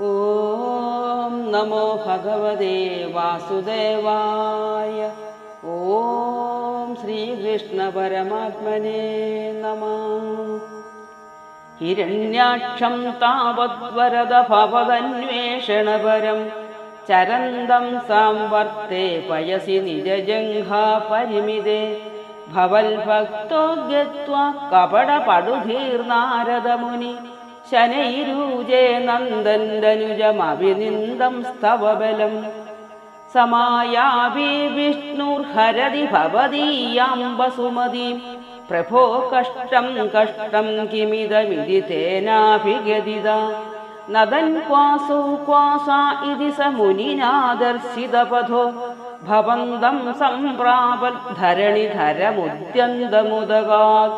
ॐ नमो भगवते वासुदेवाय। ॐ श्रीकृष्णपरमात्मने नमः। हिरण्याक्षं तावद्वरदभवदन्वेषणपरं चरन्दं सम्बर्ते पयसि निजजङ्घापरिमिते। भवल्भक्तो गत्वा कपडपडुधीर्नारदमुनि ശനൈരൂജേ നന്ദന്തനുജമഭിനിന്ദം സ്തവബലം. സമായാവി വിഷ്ണുർഹരതി ഭവതീയാം വസുമതീം പ്രഭോ കഷ്ടം കഷ്ടം കിമിതമിതി തേനാഭിഗതിത. നദൻ ക്വാസോ ക്വാസ ഇതി സ മുനിനാദർശിതപഥോ. ഭവന്തം സംപ്രാപൽ ധരണിധരമുദ്യന്തമുദകാത്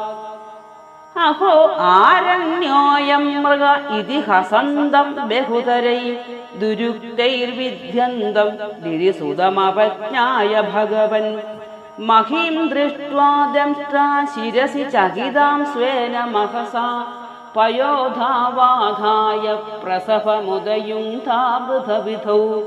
അഹോ ആരണ്യോയം മൃഗ ഇതിഹസന്തം ബഹുതരൈ. ദുരുക്തൈർവിദ്യന്തം ദിരിസുതമപജ്ഞായ ഭഗവൻ. മഹീം ദൃഷ്ട്വാ ദംഷ്ടാ ശിരസി ചകിതാം സ്വേന മഹസാ. പയോധാവാധായ പ്രസവമുദയുങ്താബുധവിധൗ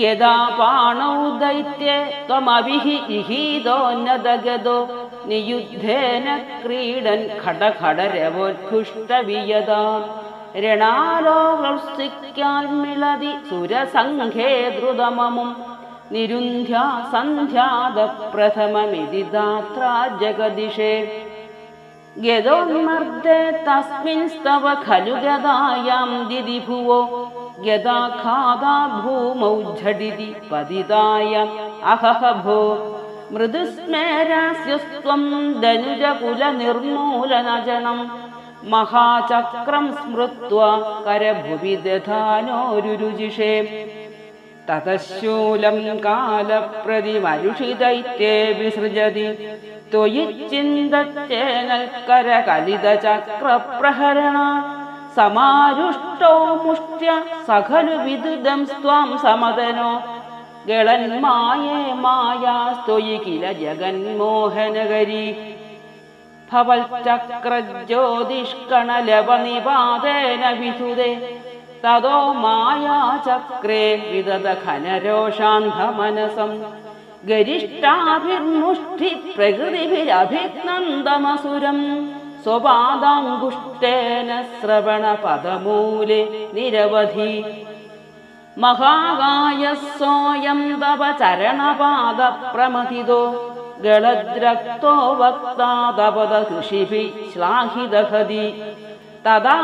യഥാ പാണൗ ദൈത്യേ ത്വമവിഹി ഇഹീതോന്നതഗതോ നിയുദ്ധേന ക്രീഡൻ ഖടഖടരവോത്കുഷ്ടവിയതാ രണാലോകൃഷ്ടിക്കാൽമിളതി സുരസംഘേ ദ്രുതമമും. നിരുന്ധ്യാ സന്ധ്യാത പ്രഥമമിതി ദാത്ര ജഗദിഷേ. ഗതോന്മർദ്ദേ തസ്മിൻസ്തവ ഖലു ഗതായാം ദിതി ഭുവോ ഗതാഘാതാ ഭൂമൗ ഝടിതി പതിതായ അഹഹ ഭോ മൃദുസ്മേരാസ്യസ്ത്വം ധനുജകുല നിർമൂലനജനം മഹാചക്രം സ്മൃത്വ കരഭുവി ദധാനോരുരുചിഷേ തതശൂലം കാലപ്രതിമരുഷിതൈത്യേ വിസൃജതി. ത്വയി ചിന്തച്ചേനൽക്കരകലിതചക്രപ്രഹരണ സമാരുഷ്ടോ മുഷ്ട്യ സഖലു വിദുദം സ്വാം സമതനോ. ഗളന്മായേ മായാസ്ത്വയി കില ജഗന്മോഹനകരി ഭവൽചക്രജ്യോതിഷ്കണലവനിപാതേന വിധുതേ. തതോ മായാചക്രേ വിദത ഖനരോഷാന്ധമനസം ഗരിഷ്ടാഭിർമുഷ്ടി പ്രകൃതിഭിരഭിനന്ദമസുരം. സ്വപാദാങ്കുഷ്ടേന ശ്രവണ പദമൂലെ നിരവധി മഹാകായ സോയം തവ ചരണപാദ പ്രമഹിതോ ഗളദ്രക്തോ വക്താതപദ ഋഷിഭി ശ്ലാഘിതഹതി. തഥാ